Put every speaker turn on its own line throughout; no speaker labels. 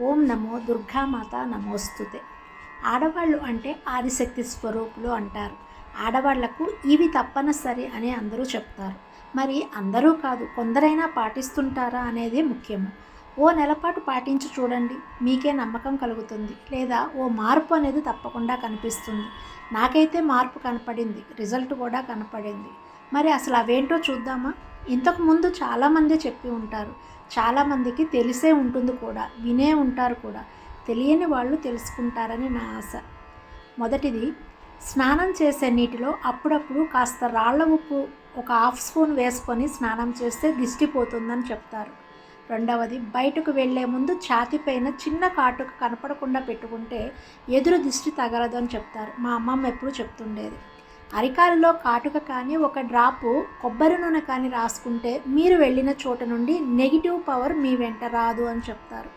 ఓం నమో దుర్గామాత నమోస్తుతే. ఆడవాళ్ళు అంటే ఆదిశక్తి స్వరూపులు అంటారు. ఆడవాళ్ళకు ఇవి తప్పనిసరి అని అందరూ చెప్తారు. మరి అందరూ కాదు కొందరైనా పాటిస్తుంటారా అనేది ముఖ్యము. ఓ నెలపాటు పాటించి చూడండి మీకే నమ్మకం కలుగుతుంది. లేదా ఓ మార్పు అనేది తప్పకుండా కనిపిస్తుంది. నాకైతే మార్పు కనపడింది రిజల్ట్ కూడా కనపడింది. మరి అసలు అవేంటో చూద్దామా? ఇంతకుముందు చాలామంది చెప్పి ఉంటారు చాలామందికి తెలిసే ఉంటుంది కూడా వినే ఉంటారు కూడా. తెలియని వాళ్ళు తెలుసుకుంటారని నా ఆశ. మొదటిది స్నానం చేసే నీటిలో అప్పుడప్పుడు కాస్త రాళ్ళ ఉప్పు ఒక హాఫ్ స్పూన్ వేసుకొని స్నానం చేస్తే దిష్టిపోతుందని చెప్తారు. రెండవది బయటకు వెళ్ళే ముందు ఛాతి పైన చిన్న కాటుకు కనపడకుండా పెట్టుకుంటే ఎదురు దిష్టి తగలదు అని చెప్తారు. మా అమ్మమ్మ ఎప్పుడు చెప్తుండేది. అరికాలలో కాటుక కానీ ఒక డ్రాపు కొబ్బరి నూనె కానీ రాసుకుంటే మీరు వెళ్ళిన చోట నుండి నెగిటివ్ పవర్ మీ వెంట రాదు అని చెప్తారు.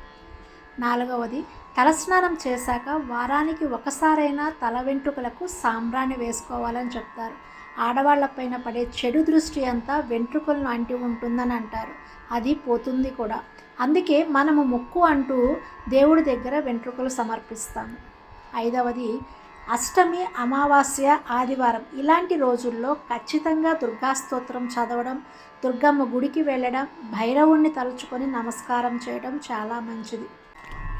నాలుగవది తలస్నానం చేశాక వారానికి ఒకసారైనా తల వెంట్రుకలకు సాంబ్రాన్ని వేసుకోవాలని చెప్తారు. ఆడవాళ్ళపైన పడే చెడు దృష్టి అంతా వెంట్రుకలను అంటి ఉంటుందని అంటారు. అది పోతుంది కూడా. అందుకే మనము ముక్కు అంటూ దేవుడి దగ్గర వెంట్రుకలు సమర్పిస్తాము. ఐదవది అష్టమి అమావాస్య ఆదివారం ఇలాంటి రోజుల్లో ఖచ్చితంగా దుర్గాస్తోత్రం చదవడం దుర్గమ్మ గుడికి వెళ్ళడం భైరవుణ్ణి తలుచుకొని నమస్కారం చేయడం చాలా మంచిది.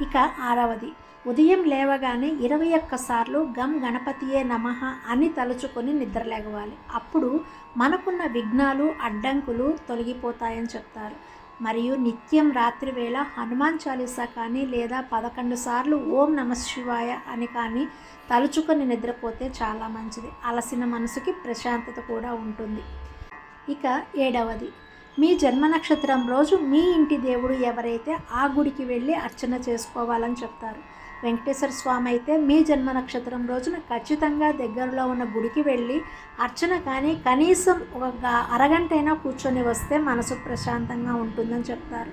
ఇక ఆరవది. ఉదయం లేవగానే ఇరవై ఒక్కసార్లు గం గణపతియే నమః అని తలుచుకొని నిద్రలేగవాలి. అప్పుడు మనకున్న విఘ్నాలు అడ్డంకులు తొలగిపోతాయని చెప్తారు. మరియు నిత్యం రాత్రి వేళ హనుమాన్ చాలీసా కానీ లేదా పదకొండు సార్లు ఓం నమ శివాయ అని కానీ తలుచుకొని నిద్రపోతే చాలా మంచిది. అలసిన మనసుకి ప్రశాంతత కూడా ఉంటుంది. ఇక ఏడవది. మీ జన్మ నక్షత్రం రోజు మీ ఇంటి దేవుడు ఎవరైతే ఆ గుడికి వెళ్ళి అర్చన చేసుకోవాలని చెప్తారు? వెంకటేశ్వర స్వామి అయితే మీ జన్మ నక్షత్రం రోజున ఖచ్చితంగా దగ్గరలో ఉన్న గుడికి వెళ్ళి అర్చన కానీ కనీసం ఒక అరగంట అయినా కూర్చొని వస్తే మనసు ప్రశాంతంగా ఉంటుందని చెప్తారు.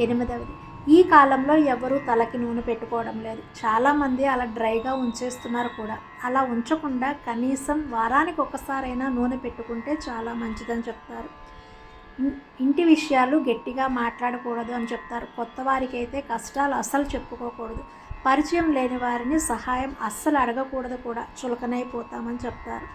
ఎనిమిదవది ఈ కాలంలో ఎవరు తలకి నూనె పెట్టుకోవడం లేదు. చాలామంది అలా డ్రైగా ఉంచేస్తున్నారు కూడా. అలా ఉంచకుండా కనీసం వారానికి ఒకసారైనా నూనె పెట్టుకుంటే చాలా మంచిదని చెప్తారు. ఇంటి విషయాలు గట్టిగా మాట్లాడకూడదు అని చెప్తారు. కొత్త వారికి అయితే కష్టాలు అస్సలు చెప్పుకోకూడదు. పరిచయం లేని వారిని సహాయం అస్సలు అడగకూడదు కూడా. చులకనైపోతామని చెప్తారు.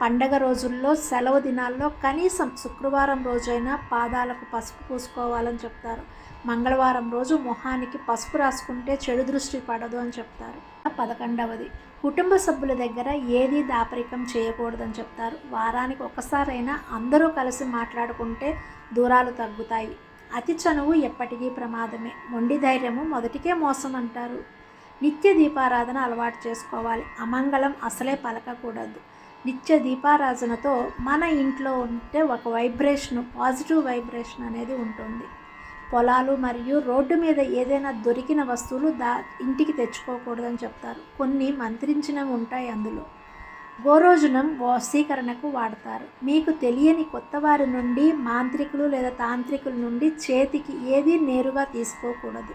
పండగ రోజుల్లో సెలవు దినాల్లో కనీసం శుక్రవారం రోజైనా పాదాలకు పసుపు పూసుకోవాలని చెప్తారు. మంగళవారం రోజు మొహానికి పసుపు రాసుకుంటే చెడు దృష్టి పడదు అని చెప్తారు. పదకొండవది కుటుంబ సభ్యుల దగ్గర ఏది దాపరికం చేయకూడదని చెప్తారు. వారానికి ఒకసారైనా అందరూ కలిసి మాట్లాడుకుంటే దూరాలు తగ్గుతాయి. అతి చనువు ఎప్పటికీ ప్రమాదమే. మొండి ధైర్యము మొదటికే మోసం అంటారు. నిత్య దీపారాధన అలవాటు చేసుకోవాలి. అమంగళం అసలే పలకకూడదు. నిత్య దీపారాధనతో మన ఇంట్లో ఉంటే ఒక వైబ్రేషన్ పాజిటివ్ వైబ్రేషన్ అనేది ఉంటుంది. పొలాలు మరియు రోడ్డు మీద ఏదైనా దొరికిన వస్తువులు దా ఇంటికి తెచ్చుకోకూడదని చెప్తారు. కొన్ని మంత్రించినవి ఉంటాయి అందులో. గోరోజునం వశీకరణకు వాడతారు. మీకు తెలియని కొత్త వారి నుండి మాంత్రికులు లేదా తాంత్రికుల నుండి చేతికి ఏది నేరుగా తీసుకోకూడదు.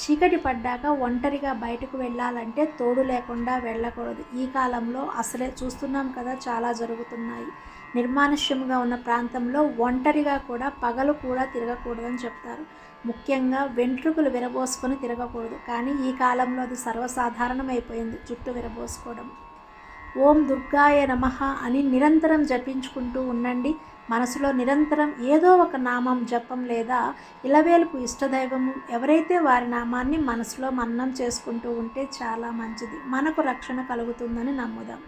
చీకటి పడ్డాక ఒంటరిగా బయటకు వెళ్ళాలంటే తోడు లేకుండా వెళ్ళకూడదు. ఈ కాలంలో అసలే చూస్తున్నాం కదా చాలా జరుగుతున్నాయి. నిర్మానుష్యంగా ఉన్న ప్రాంతంలో ఒంటరిగా కూడా పగలు కూడా తిరగకూడదని చెప్తారు. ముఖ్యంగా వెంట్రుకలు విరబోసుకొని తిరగకూడదు. కానీ ఈ కాలంలో అది సర్వసాధారణమైపోయింది. జుట్టు విరబోసుకోవడం. ఓం దుర్గాయ నమ అని నిరంతరం జపించుకుంటూ ఉండండి. మనసులో నిరంతరం ఏదో ఒక నామం జపం లేదా ఇలవేలుపు ఇష్టదైవము ఎవరైతే వారి నామాన్ని మనసులో మన్నం చేసుకుంటూ ఉంటే చాలా మంచిది. మనకు రక్షణ కలుగుతుందని నమ్ముదాం.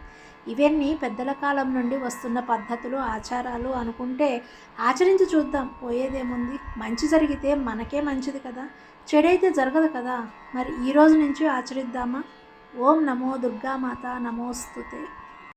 ఇవన్నీ పెద్దల కాలం నుండి వస్తున్న పద్ధతులు ఆచారాలు అనుకుంటే ఆచరించి చూద్దాం. పోయేదేముంది? మంచి జరిగితే మనకే మంచిది కదా. చెడైతే జరగదు కదా. మరి ఈ రోజు నుంచి ఆచరిద్దామా? ఓం నమో దుర్గామాత నమోస్తుతే.